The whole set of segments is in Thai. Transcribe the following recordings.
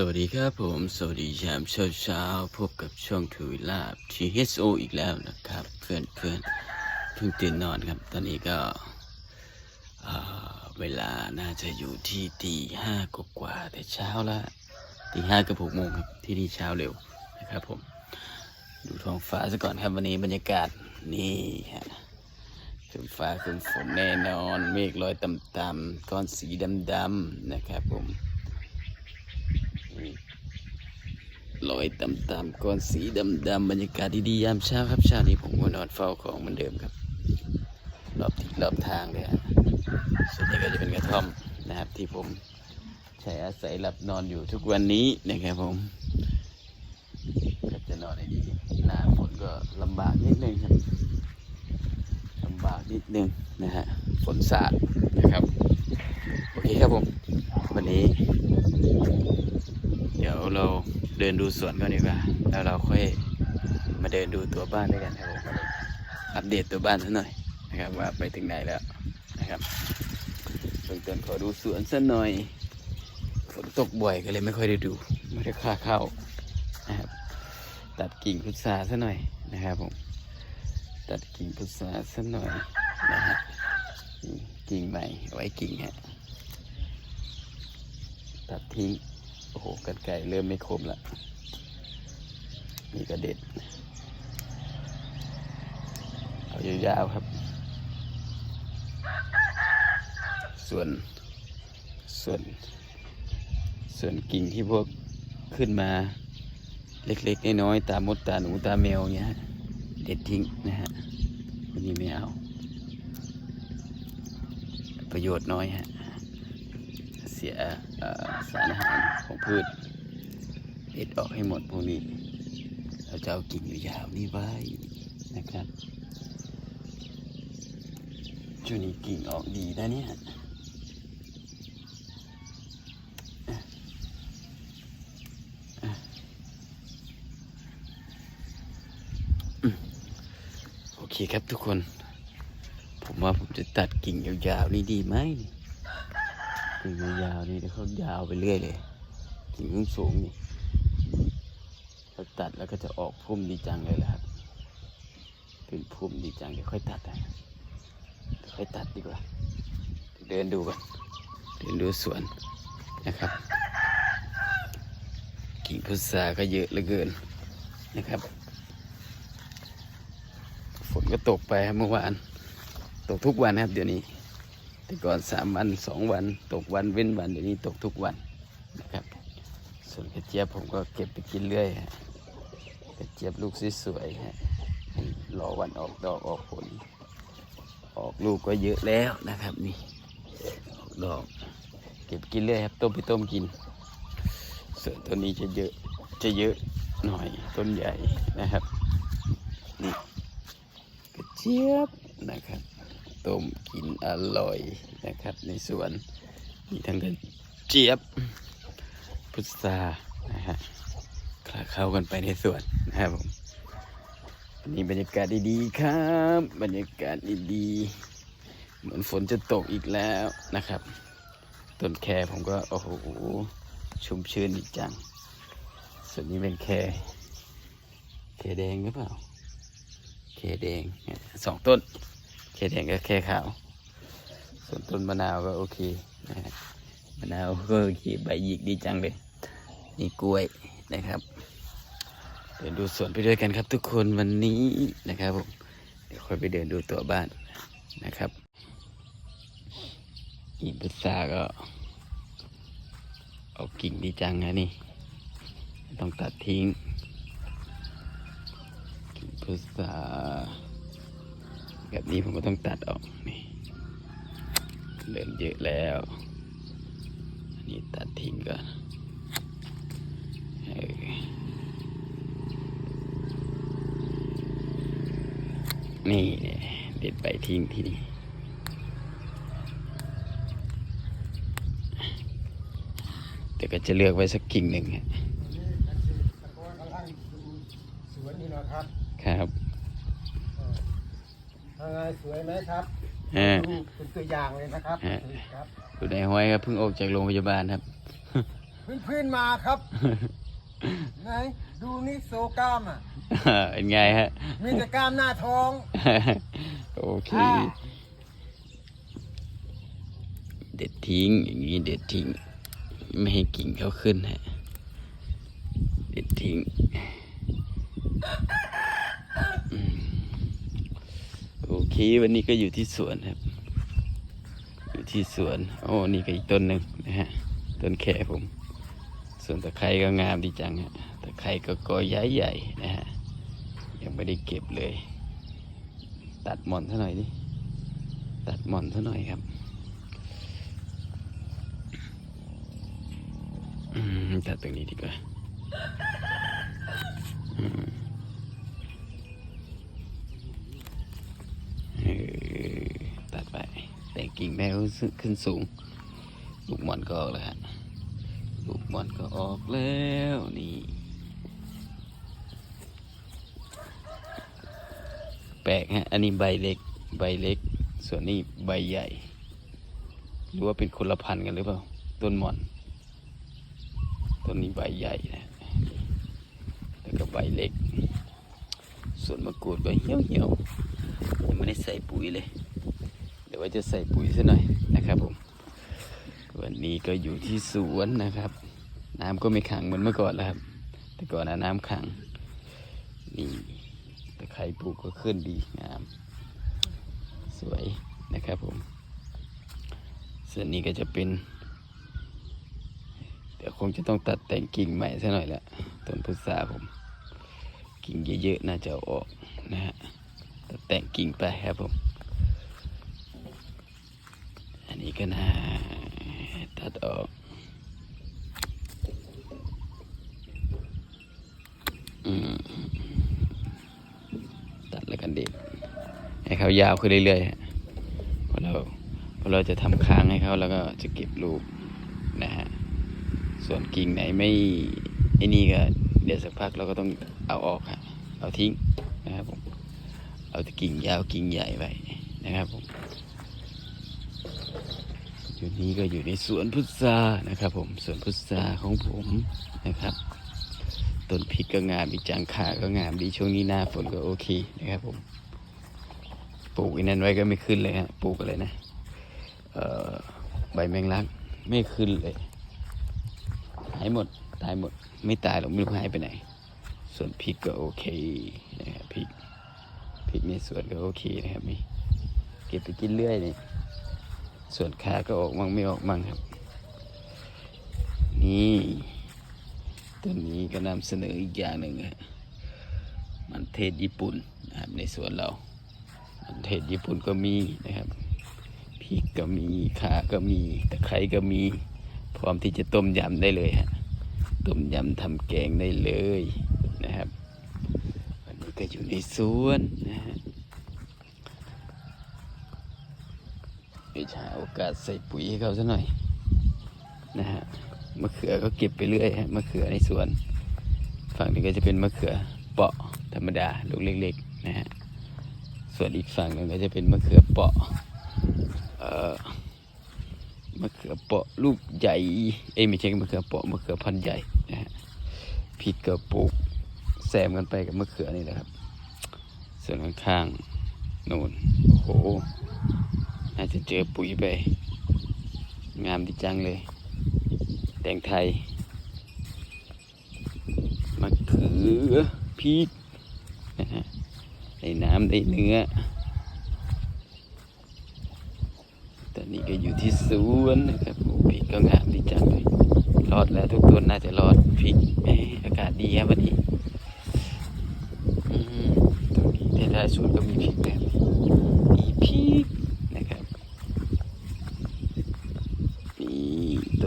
สวัสดีครับผม สวัสดียามเช้าเช้าพบกับช่องทุยลาบ THO อีกแล้วนะครับ เพื่อนเพื่อนเพิ่งตื่นนอนครับ ตอนนี้ก็เเวลาน่าจะอยู่ที่ตีห้ากว่าแต่เช้าละตีห้ากับหกโมงครับที่นี่เช้าเร็วนะครับผม ดูท้องฟ้าซะก่อนครับวันนี้บรรยากาศนี่ฮะครึ้มฟ้าครึ้มฝนแน่นอน เมฆลอยต่ำๆก้อนสีดำๆนะครับผม ลอยต่ำๆก้อนสีดำๆบรรยากาศดีๆยามเช้าครับเช้านี้ผมก็นอนเฝ้าของเหมือนเดิมครับ รอบทิศรอบทางเลยฮะส่วนใหญ่ก็จะเป็นกระท่อมนะครับ ที่ผมใช้อาศัยหลับนอนอยู่ทุกวันนี้นะครับผมก็จะนอนได้ดีหน้าฝนก็ลำบากนิดนึงครับลำบากนิดนึงนะฮะฝนสาดนะครับ โอเคครับผม วันนี้ เดี๋ยวเราเดินดูสวนก่อนดีกว่า แล้วเราค่อยมาเดินดูตัวบ้านด้วยกันครับผมอัปเดตตัวบ้านสักหน่อยนะครับว่าไปถึงไหนแล้วนะครับเบื้องต้นขอดูสวนสักหน่อยฝนตกบ่อยก็เลยไม่ค่อยได้ดู ไม่ได้ค่าเข้านะครับตัดกิ่งพุทราสักหน่อยนะครับผมตัดกิ่งพุทราสักหน่อยนะฮะกิ่งใหม่ไว้กิ่งฮะตัดทิ้ง โอ้โหกันไก่เริ่มไม่คมละนี่ก็เด็ด เอายาวๆครับ ส่วน ส่วน ส่วนกิ่งที่พวกขึ้นมาเล็กๆน้อยๆตามมดตาหนูตาแมวเงี้ยฮะเด็ดทิ้งนะฮะวันนี้ไม่เอา ประโยชน์น้อยฮะ เสียสารอาหารของพืชเด็ดออกให้หมดพวกนี้ เราจะเอากิ่งยาวนี่ไว้นะครับช่วงนี้กิ่งออกดีนะเนี่ยโอเคครับทุกคน ผมว่าผมจะตัดกิ่งยาวๆนี่ดีไหม กิ่งยาวนี่เดี๋ยวเขายาวไปเรื่อยเลย กิ่งสูงนี่ถ้าตัดแล้วก็จะออกพุ่มดีจังเลยละครับ เป็นพุ่มดีจังเดี๋ยวค่อยตัดนะเดี๋ยวค่อยตัดดีกว่า เดินดูก่อนเดินดูสวนนะครับ กิ่งพุทราก็เยอะเหลือเกินนะครับ ฝนก็ตกไปเมื่อวาน ตกทุกวันนะครับเดี๋ยวนี้ แต่ก่อนสามวันสองวันตกวันเว้นวันเดี๋ยวนี้ตกทุกวันนะครับ ส่วนกระเจี๊ยบผมก็เก็บไปกินเรื่อยกระเจี๊ยบลูกสวยๆฮะรอวันออกดอกออกผล ออกลูกก็เยอะแล้วนะครับนี่ออกดอก เก็บกินเรื่อยครับต้มไปต้มกิน ส่วนตัวนี้จะเยอะจะเยอะหน่อยต้นใหญ่นะครับนี่กระเจี๊ยบนะครับ ต้มกินอร่อยนะครับ ในสวนมีทั้งกระเจี๊ยบ พุทรานะฮะคลาเข้ากันไปในสวนนะครับผมวันนี้บรรยากาศดีๆครับ บรรยากาศดีๆ เหมือนฝนจะตกอีกแล้วนะครับต้นแครผมก็โอ้โหชุ่มชื้นอีกจัง ส่วนนี้เป็นแครแครแดงหรือเปล่า แครแดงสองต้น แค่แดงก็แค่ขาว ส่วนต้นมะนาวก็โอเคนะฮะมะนาวก็โอเคใบหยิกดีจังเลยนี่กล้วยนะครับเดินดูสวนไปด้วยกันครับทุกคนวันนี้นะครับผมเดี๋ยวค่อยไปเดินดูตัวบ้านนะครับ อีบุษาก็เอากิ่งดีจังนะนี่ต้องตัดทิ้งกิ่งพุทรา แบบนี้ผมก็ต้องตัดออกนี่เริ่มเยอะแล้วอันนี้ตัดทิ้งก่อนเออนี่เด็ดใบทิ้งที่นี่แต่ก็จะเลือกไว้สักกิ่งหนึ่งครับครับ ไงสวยไหมครับอ่าดูเป็นตัวอย่างเลยนะครับฮะครับคุณนายห้อยครับเพิ่งออกจากโรงพยาบาลครับพื้นพื้นๆมาครับไหนดูนี่โซกล้ามอะเป็นไงฮะ มีแต่กล้ามหน้าท้อง โอเคอ่าเด็ดทิ้งอย่างนี้เด็ดทิ้ง ไม่ให้กิ่งเขาขึ้นฮะ เด็ดทิ้งอืม โอเควันนี้ก็อยู่ที่สวนครับ อยู่ที่สวน โอ้ นี่ก็อีกต้นหนึ่งนะฮะ ต้นแค่ผม ส่วนตะไคร้ก็งามดีจังฮะ ตะไคร้ก็กอใหญ่ๆนะฮะ ยังไม่ได้เก็บเลย ตัดหม่อนซะหน่อยดิ ตัดหม่อนซะหน่อยครับอืมตัดตรงนี้ดีกว่าอืมเออตัดไป แต่ง กิ่งแมวขึ้นสูง ลูกมอนก็ออกแล้วฮะลูกมอนก็ออกแล้วนี่แปลกฮะอันนี้ใบเล็กใบเล็ก ส่วนนี้ใบใหญ่ หรือว่าเป็นคนละพันธุ์กันหรือเปล่า ต้นหมอนต้นนี้ใบใหญ่นะแล้วก็ใบเล็ก ส่วนมะกรูดก็เหี่ยวเหี่ยวยังไม่ได้ใส่ปุ๋ยเลย ยวว่าจะใส่ปุ๋ยซะหน่อยนะครับผม วันนี้ก็อยู่ที่สวนนะครับ น้ำก็ไม่ขังเหมือนเมื่อก่อนแล้วครับ แต่ก่อนนะน้ำขัง นี่ตะไคร้ปลูกก็ขึ้นดีงาม สวยนะครับผมส่วนนี้ก็จะเป็น เดี๋ยวคงจะต้องตัดแต่งกิ่งใหม่ซะหน่อยละต้นพุทราผม กิ่งเยอะๆน่าจะอออกนะฮะตัดแต่งกิ่งไปครับผม อันนี้ ก็น่าตัดออกตัดแล้วกันด็ดให้เขายาวขึ้นเรื่อยๆฮะเพราะเราเพราะเราจะทำค้างให้เขาแล้วก็จะเก็บลูกนะฮะส่วนกิ่งไหนไม่ไอ้นี่ก็เดี๋ยวสักพักเราก็ต้องเอาออกฮะเอาทิ้งนะครับผมเอาแต่กิ่งยาวกิ่งใหญ่ไว้นะครับผม อยู่นี้ก็อยู่ในสวนพุทรานะครับ ผมสวนพุทราของผมนะครับต้นพริกก็งามอีจางขาก็งามดีช่วงนี้หน้าฝนก็โอเคนะครับผมปลูกอันนั้นไว้ก็ไม่ขึ้นเลยฮะปลูกอะไรนะใบแมงลักไม่ขึ้นเลยหายหมดตายหมด ไม่ตายหรอกไม่รู้หายไปไหน ส่วนพริกก็โอเคนะครับพริกพริกในสวนก็โอเคนะครับมีเก็บไปกินเรื่อยนี่ ส่วนขาก็ออกมั่งไม่ออกมั่งครับ นี่ตัวนี้ก็นำเสนออีกอย่างหนึ่งฮะมันเทศญี่ปุ่นนะครับในสวนเรา มันเทศญี่ปุ่นก็มีนะครับพริกก็มีขาก็มีตะไคร้ก็มี พร้อมที่จะต้มยำได้เลยฮะต้มยำทำแกงได้เลยนะครับ วันนี้ก็อยู่ในสวนนะฮะ เดี๋ยวจะหาโอกาสใส่ปุ๋ยให้เขาซะหน่อย นะฮะมะเขือก็เก็บไปเรื่อยฮะมะเขือในสวน ฝั่งนี้ก็จะเป็นมะเขือเปาะธรรมดาลูกเล็กๆนะฮะส่วนอีกฝั่งหนึงก็จะเป็นมะเขือเปาะเอ่อมะเขือเปาะลูกใหญ่เอ้ไม่ใช่มะเขือเปาะมะเขือพันธุ์ใหญ่นะฮะพริกก็ปลูกแซมกันไปกับมะเขือนี่แหละครับ ส่วนข้างๆนู่นโอ้โห จะเจอปุ๋ยไป งามดีจังเลย แตงไทยมะเขือพริกนะฮะได้น้ำได้เนื้อ ตอนนี้ก็อยู่ที่สวนนะครับพริกก็งามดีจังเลย รอดแล้วทุกต้นน่าจะรอดพริกแหมอากาศดีครับวันนี้ตรงนี้ในท้ายสวนก็มีพริกแบบมีพริกนะครับนี่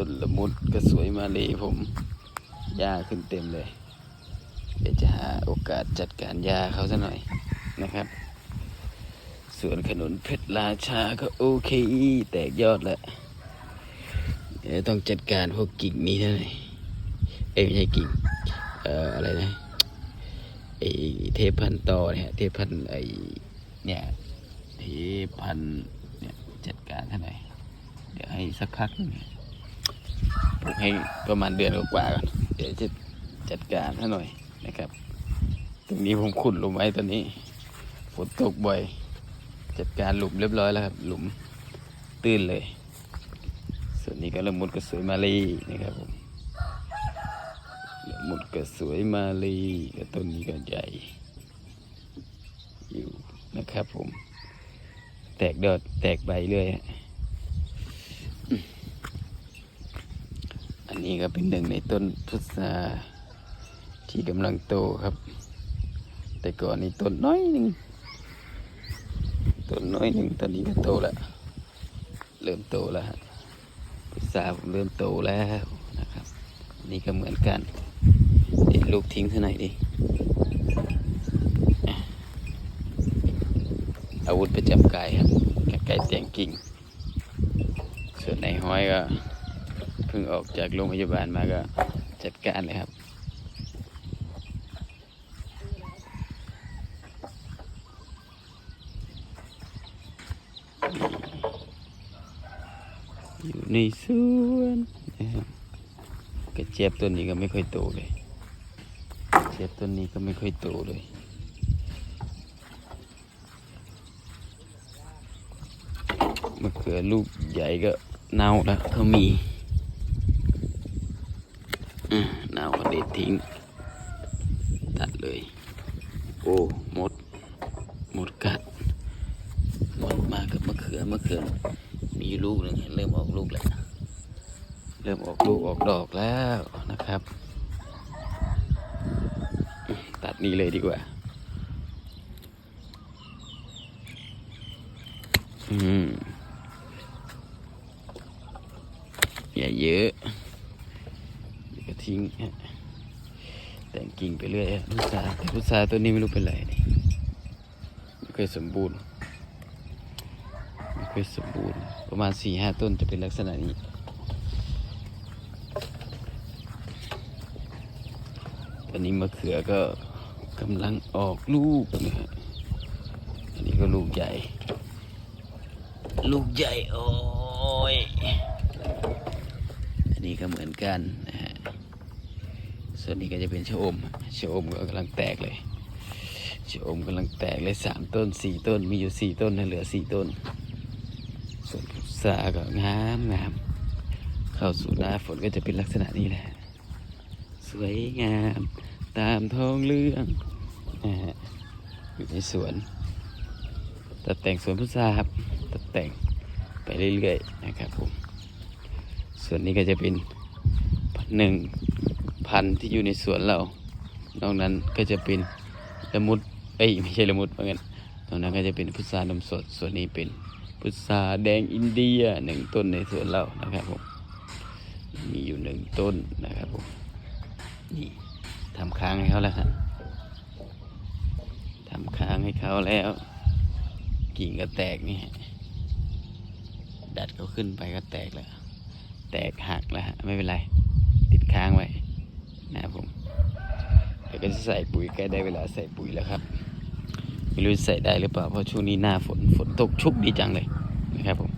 ต้นละมุดก็สวยมาเลยผมหญ้าขึ้นเต็มเลย เดี๋ยวจะหาโอกาสจัดการหญ้าเขาซะหน่อยนะครับสวนขนุนเพชรราชาก็โอเค แตกยอดแล้วเดี๋ยวต้องจัดการพวกกิ่งนี้เท่าไหร่เอ้ไม่ใช่กิ่งเอ่ออะไรนะไอเทพพันต่อเนี่ยเทพพันไอเนี่ยเทพพันเนี่ยจัดการเท่าไหร่เดี๋ยวให้สักพักนึงเนี่ย ปลูกให้ประมาณเดือนกว่าๆก่อนเดี๋ยวจะจัดการให้หน่อยนะครับตรงนี้ผมขุดหลุมไว้ตอนนี้ฝนตกบ่อย จัดการหลุมเรียบร้อยแล้วครับ หลุมตื้นเลย ส่วนนี้ก็ละมุดกระสวยมาลีนะครับผมละมุดกระสวยมาลีกับต้นนี้ก็ใหญ่ อยู่นะครับผม แตกดอกแตกใบเลยฮะอัน นี้ก็เป็นหนึ่งในต้นพุทราที่กำลังโตครับ แต่ก่อนนี่ต้นน้อยหนึ่งต้นน้อยหนึ่งตอนนี้ก็โตแล้ว เริ่มโตแล้วพุทราผมเริ่มโตแล้วนะครับ นี่ก็เหมือนกันเด็ดลูกทิ้งเท่าไหร่ดิอาวุธประจำกายครับไก่แต่งกิ่งส่วนในห้อยก็ เพิ่งออกจากโรงพยาบาลมาก็จัดการเลยครับอยู่ในสวนนะครับกระเจี๊ยบต้นนี้ก็ไม่ค่อยโตเลยเจี๊ยบต้นนี้ก็ไม่ค่อยโตเลยมะเขือลูกใหญ่ก็เน่าแล้วเขามีอะเน่าก็เด็ด ทิ้ง ตัดเลย โอ้หมด หมดกัดหมดมากับมะเขือมะเขือ มีลูกหนึ่งเริ่มออกลูกแล้ว เริ่มออกลูกออกดอกแล้วนะครับ ตัดนี้เลยดีกว่า อืม อย่าเยอะเดี๋ยวก็ทิ้งฮะ แต่งกิ่งไปเรื่อยฮะพุทราแต่พุทราตัวนี้ไม่รู้เป็นไรนี่ไม่เคยสมบูรณ์ไม่เคยสมบูรณ์ ประมาณสี่ห้าต้นจะเป็นลักษณะนี้ตอนนี้มะเขือก็กำลังออกลูกนะฮะอันนี้ก็ลูกใหญ่ ลูกใหญ่โอ้ยอันนี้ก็เหมือนกันนะฮะ ส่วนนี้ก็จะเป็นชะอมชะอมก็กำลังแตกเลยชะอมกำลังแตกเลยสามต้นสี่ต้น มีอยู่สี่ต้นนะเหลือสี่ต้น ส่วนพุทราก็งามงามเข้าสู่หน้าฝนก็จะเป็นลักษณะนี้แหละ สวยงามตามท้องเรื่องนะฮะอยู่ในสวนตัดแต่งสวนพุทราครับตัดแต่งไปเรื่อยๆนะครับผมส่วนนี้ก็จะเป็นหนึ่ง พันธุ์ที่อยู่ในสวนเรา นอกนั้นก็จะเป็นละมุดเอ้ยไม่ใช่ละมุดเหมือนกันนอกนั้นก็จะเป็นพุทรานมสด ส่วนนี้เป็นพุทราแดงอินเดียหนึ่งต้นในสวนเรานะครับผม มีอยู่หนึ่งต้นนะครับผม นี่ทำค้างให้เขาแล้วครับทำค้างให้เขาแล้ว กิ่งก็แตกนี่ดัดเขาขึ้นไปก็แตกแล้ว แตกหักแล้วฮะไม่เป็นไร ติดค้างไว้ นะครับผมเดี๋ยวก็จะใส่ปุ๋ยใกล้ได้เวลาใส่ปุ๋ยแล้วครับไม่รู้จะใส่ได้หรือเปล่าเพราะช่วงนี้หน้าฝนฝนตกชุกดีจังเลยนะครับผม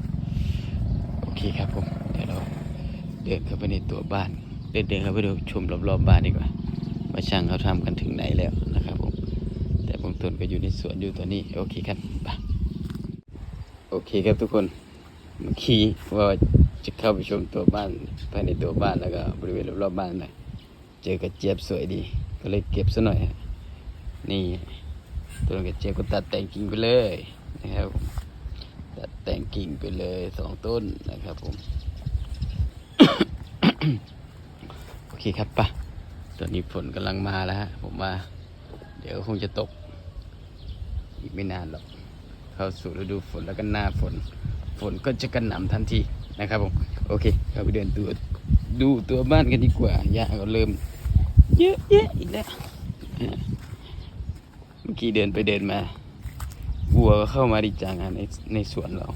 โอเคครับผมเดี๋ยวเราเดินเข้าไปในตัวบ้านเดินเดินเข้าไปดูชมรอบๆบ้านดีกว่าว่าช่างเขาทำกันถึงไหนแล้วนะครับผมแต่เบางตนก็อยู่ในสวนอยู่ตอนนี้โอเคครับไปโอเคครับทุกคนเมื่อกี้ว่าจะเข้าไปชมตัวบ้านภายในตัวบ้านแล้วก็บริเวณรอบๆบ้านหน่อย เจอกระเจี๊ยบสวยดี ก็เลยเก็บซะหน่อย นี่ต้นกระเจี๊ยบก็ตัดแต่งกิ่งไปเลยนะครับผมตัดแต่งกิ่งไปเลยสองต้นนะครับผมโอเคครับปะตอนนี้ฝนกำลังมาแล้วฮะผมว่า เดี๋ยวคงจะตก อีกไม่นานหรอก เข้าสู่ฤดูฝนแล้วก็หน้าฝน ฝนก็จะกระหน่ำทันทีนะครับผม โอเค เราไปเดินตัวดูตัวบ้านกันดีกว่าหญ้าก็เริ่ม เยอะแยะอีกแล้วเมื่อกี้เดินไปเดินมาวัวก็เข้ามาดีจังอะในในสวนเรา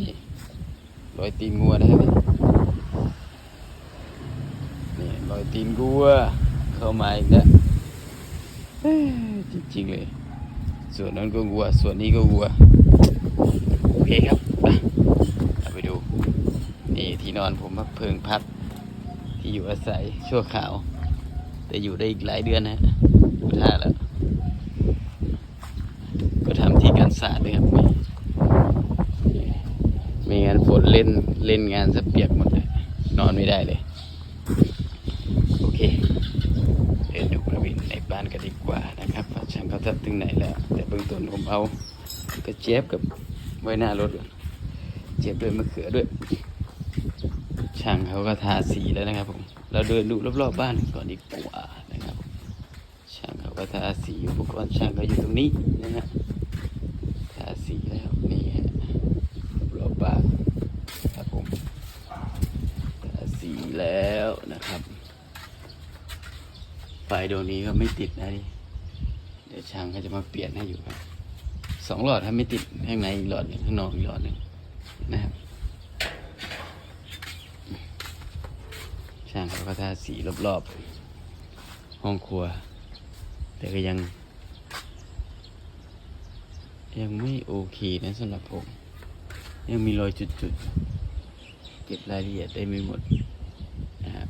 นี่รอยตีนงัวนะครับนี่นี่รอยตีนงัว เข้ามาอีกแล้วจริงๆเลย ส่วนนั้นก็วัว ส่วนนี้ก็วัว โอเคครับไปเราไปดู นี่ที่นอนผมมาเพิงพักที่อยู่อาศัยชั่วคราว แต่อยู่ได้อีกหลายเดือนนะดูท่าแล้ว ก็ทำที่การศาสตร์เลยครับไม่งั้นฝนเล่นเล่นงานสะเปียกหมดเลยนอนไม่ได้เลย โอเคเดินดูบริเวณในบ้านกันดีกว่านะครับว่าช่างเขาทัดถึงไหนแล้ว แต่เบื้องต้นผมเอากระเจี๊ยบกับไว้หน้ารถก่อนเจี๊ยบด้วยมะเขือด้วย ช่างเขาก็ทาสีแล้วนะครับผม เราเดินดูรอบๆบ้านก่อนดีกว่านะครับ ช่างเขาก็ทาสีอุปกรณ์ช่างก็อยู่ตรงนี้นะฮะทาสีแล้วนี่ฮะรอบบ้านครับผมทาสีแล้วนะครับไฟดวงนี้ก็ไม่ติดนะนี่เดี๋ยวช่างก็จะมาเปลี่ยนให้อยู่ครับสองหลอดถ้าไม่ติดข้างในหลอดหนึ่งข้างนอกอีกหลอดหนึ่งนะครับ ช่างเขาก็ทาสีรอบๆห้องครัว แต่ก็ยัง ยังไม่โอเคนะสำหรับผม ยังมีรอยจุดๆ เก็บรายละเอียดได้ไม่หมดนะครับ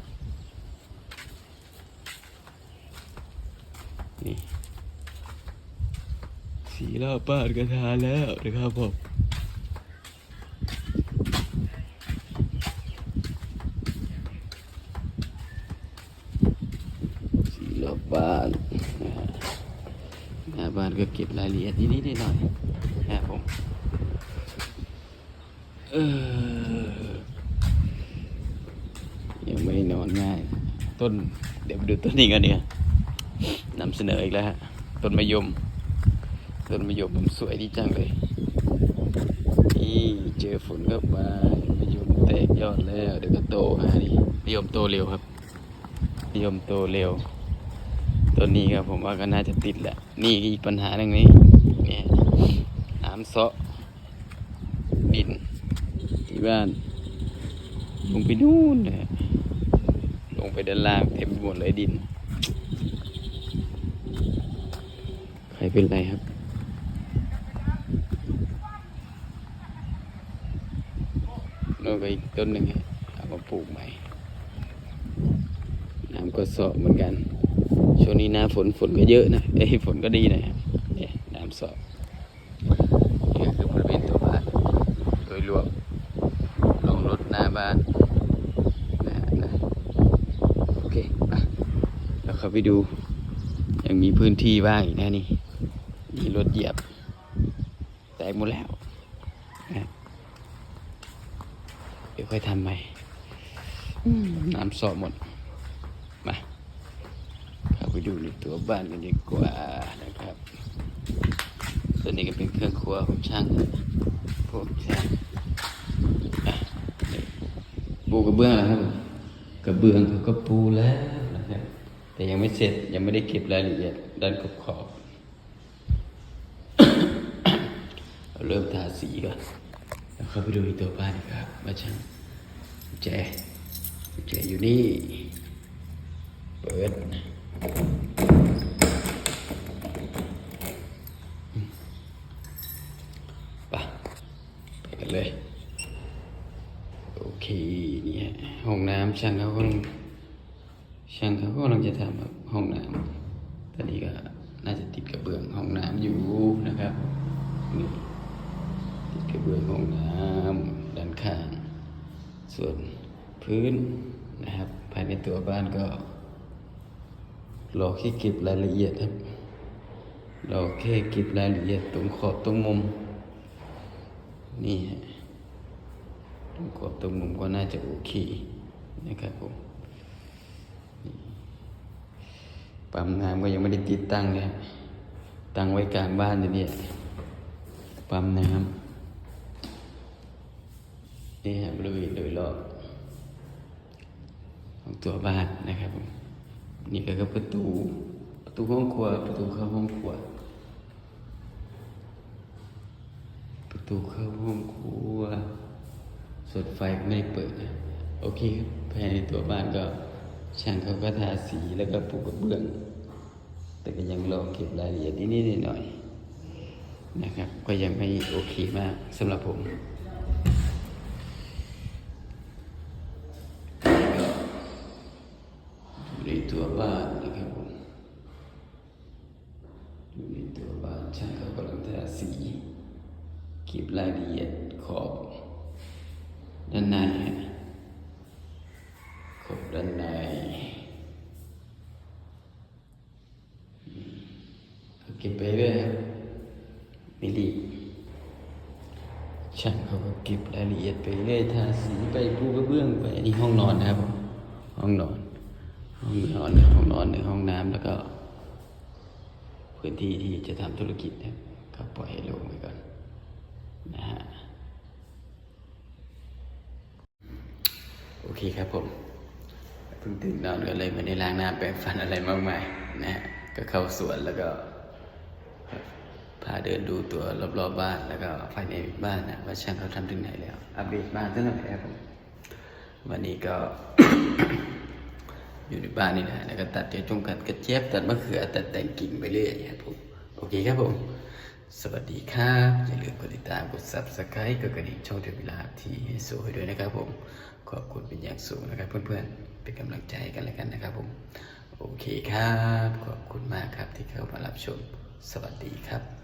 นี่สีรอบบ้านก็ทาแล้วนะครับผม สีรอบบ้านนะฮะหน้าบ้าน ก็เก็บรายละเอียดนิดๆหน่อยๆนะครับผมเออยังไม่ได้นอนง่าย ต้นเดี๋ยวไปดูต้นนี้กันเนี่ยนำเสนออีกแล้วฮะต้นมะยมต้นมะยมผมสวยดีจังเลยนี่เจอฝนก็มามะยมแตกยอดแล้วเดี๋ยวก็โตฮะนี่มะยมโตเร็วครับนิยมโตเร็ว ตัวนี้ครับผมว่าก็น่าจะติดแหละ นี่อีกปัญหาหนึ่งนี้เนี่ยน้ำเซาะดิน ที่บ้าน ลงไปนู่นเลยลงไปด้านล่างเต็มไปหมดเลยดิน ใครเป็นไรครับโน่นก็อีกต้นหนึ่งเอามาปลูกใหม่ น้ำก็เสาะเหมือนกัน ช่วงนี้หน้าฝนฝนก็เยอะนะเอ้ยฝนก็ดีนะครับเนี่ยน้ำเสาะนี่ก็คือบริเวณตัวบ้านโดยรวมลงรถหน้าบ้านนะนะโอเคอะเราเข้าไปดู ยังมีพื้นที่ว่างอีกนะนี่มีรถเหยียบ แตกหมดแล้วนะเดี๋ยวค่อยทำใหม่อืมน้ำเสาะหมดมาเข้าไป ดูในตัวบ้านกันดีกว่านะครับ ส่วนนี้ก็เป็นเครื่องครัวของช่างพวกช่างปูกระเบื้องแล้วครับ กระเบื้องเขาก็ปูแล้วนะครับแต่ยังไม่เสร็จยังไม่ได้เก็บรายละเอียดด้านขอบขอบเราเริ่มทาสีก่อนแล้วเข้าไปดูในตัวบ้านดีกว่าว่าช่างแจแจอยู่นี่ เปิด ไปไปกันเลย โอเคนี่ฮะห้องน้ำช่างเขากำลังช่างเขากำลังจะทำครับห้องน้ำตอนนี้ก็น่าจะติดกระเบื้องห้องน้ำอยู่นะครับนี่ติดกระเบื้องห้องน้ำด้านข้าง ส่วนพื้นนะครับ ภายในตัวบ้านก็ เรอแค่เก็บรายละเอียดครับ เรอแค่เก็บรายละเอียดตรงขอบตรงมุม นี่ฮะตรงขอบตรงมุมก็น่าจะโอเคนะครับผมปั๊มน้ำก็ยังไม่ได้ติดตั้งเลยตั้งไว้กลางบ้านอยู่เนี่ยปั๊มน้ำนี่ฮะบริเวณโดยรอบของตัวบ้านนะครับผม นี่ก็คือประตู ประตูห้องครัว ประตูเข้าห้องครัว ประตูเข้าห้องครัวส่วนไฟไม่ได้เปิด โอเคครับภายในตัวบ้านก็ช่างเขาก็ทาสีแล้วก็ปูกระเบื้อง แต่ก็ยังรอเก็บรายละเอียดนิดๆหน่อยๆนะครับ ก็ยังไม่โอเคมากสำหรับผม บ้านนะครับผมดูในตัวบ้านช่างเขากำลังทาสีเก็บรายละเอียดขอบด้านในฮะขอบด้านในเก็บไปเรื่อยครับไม่รีบช่างเขาก็เก็บรายละเอียดไปเรื่อยทาสีไปปูกระเบื้องไปอันนี้ห้องนอนนะครับผมห้องนอน ห้องนอนห้องนอนในห้องน้ำแล้วก็ พื้น ที่ที่จะทำธุรกิจนี่ยก็ปล่อยให้ลงไปก่อนนะฮะโอเคครับผมเพิ่งตื่นนอนก็เลยไม่ได้ล้างหน้าแปรงฟันอะไรมากมายนะฮะก็เข้าสวนแล้วก็พาเดินดูตัวรอบๆบ้านแล้วก็ภายในบ้านนะว่าช่างเขาทำถึงไหนแล้ว อัปเดตบ้านตั้งแต่ครับผมวันนี้ก็ อยู่ในบ้านนี่นะแล้วก็ตัดเดี๋ยวจงกัดกระเจี๊ยบตัดมะเขือตัดแต่งกิ่งไปเรื่อยครับผมโอเคครับผม สวัสดีครับอย่าลืมกดติดตามกด subscribe กดกระดิ่งช่องเทวิลาที่สูให้ด้วยนะครับผมขอบคุณเป็นอย่างสูงนะครับ เพื่อนๆเป็นกำลังใจกันแล้วกันนะครับผมโอเคครับ ขอบคุณมากครับที่เข้ามารับชม สวัสดีครับ